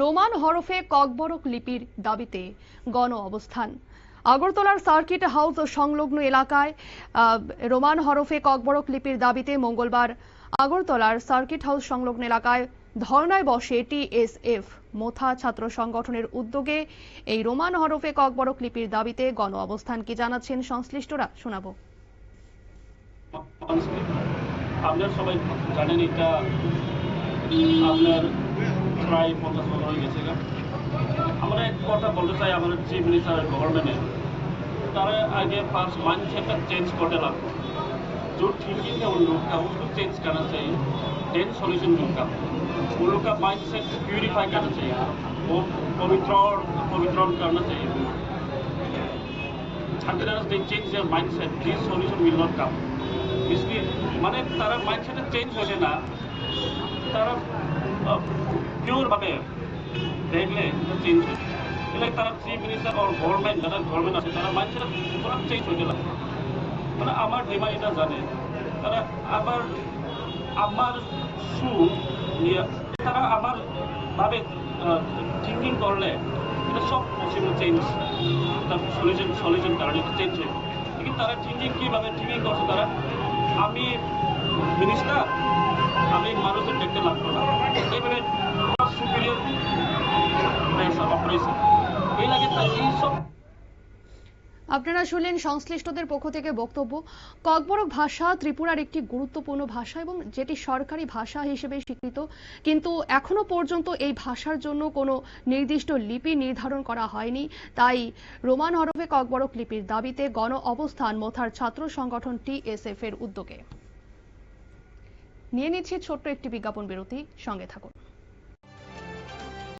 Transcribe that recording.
Roman হরফে ককবরক লিপির দাবিতে গণ অবস্থান। আগরতলার সার্কিট হাউস সংলগ্ন এলাকায় রোমান হরফে ককবরক লিপির দাবিতে মঙ্গলবার আগরতলার সার্কিট হাউস সংলগ্ন এলাকায় ধর্নায় বসে টিএসএফ মোথা ছাত্র সংগঠনের উদ্যোগে এই রোমান হরফে ককবরক লিপির দাবিতে গণ অবস্থান। কি জানাচ্ছেন সংশ্লিষ্টরা? শোনাবো। আপনার সবাই জানেন এটা আপনার প্রায় পঞ্চাশ বছর হয়ে গেছে গা। আমরা এক কথা বলতে চাই আমাদের চিফ মিনিস্টার গভর্নমেন্টের তারা आगे पास माइंडसेट का चेंज करने लगो जो थिंकिंग है उन लोग का उसको चेंज करना चाहिए देन सॉल्यूशन उनका उन लोग का माइंडसेट प्यूरिफाई करना चाहिए वो पवित्र पवित्र करना चाहिए unless they change their mindset, this solution will not come. इसलिए মানে তারা মাইন্ডসেটে চেঞ্জ হলে না তারা পিওর ভাবে দেখলে চেঞ্জ হয় એટલે তারা চিফ মিনিস্টার আর গভর্নমেন্ট যারা গভর্নমেন্ট আছে তারা মাইন্ডসেট পুরো চেঞ্জ হতে লাগে মানে আমার ডিমান্ড এটা জানে তারা আবার আমার সু নিয়ে তারা আমার ভাবে থিঙ্কিং করলে এটা সব পসিবল চেঞ্জ তার সলিউশন সলিউশন কারণে চেঞ্জ হয় কিন্তু তারা থিঙ্কিং কীভাবে থিঙ্কিং করছে তারা আমি মিনিস্টার আমি মানুষের আপনারা শুনলেন সংশ্লিষ্টদের পক্ষ থেকে বক্তব্য। ককবরক ভাষা ত্রিপুরার একটি গুরুত্বপূর্ণ ভাষা এবং যেটি সরকারি ভাষা হিসেবে স্বীকৃত। কিন্তু এখনও পর্যন্ত এই ভাষার জন্য কোনো নির্দিষ্ট লিপি নির্ধারণ করা হয়নি। তাই রোমান হরফে ককবরক লিপির দাবিতে গণ অবস্থান মোথার ছাত্র সংগঠন টিএসএফ এর উদ্যোগে। নিয়ে নিচ্ছে ছোট্ট একটি বিজ্ঞাপন বিরতি। সঙ্গে থাকুন।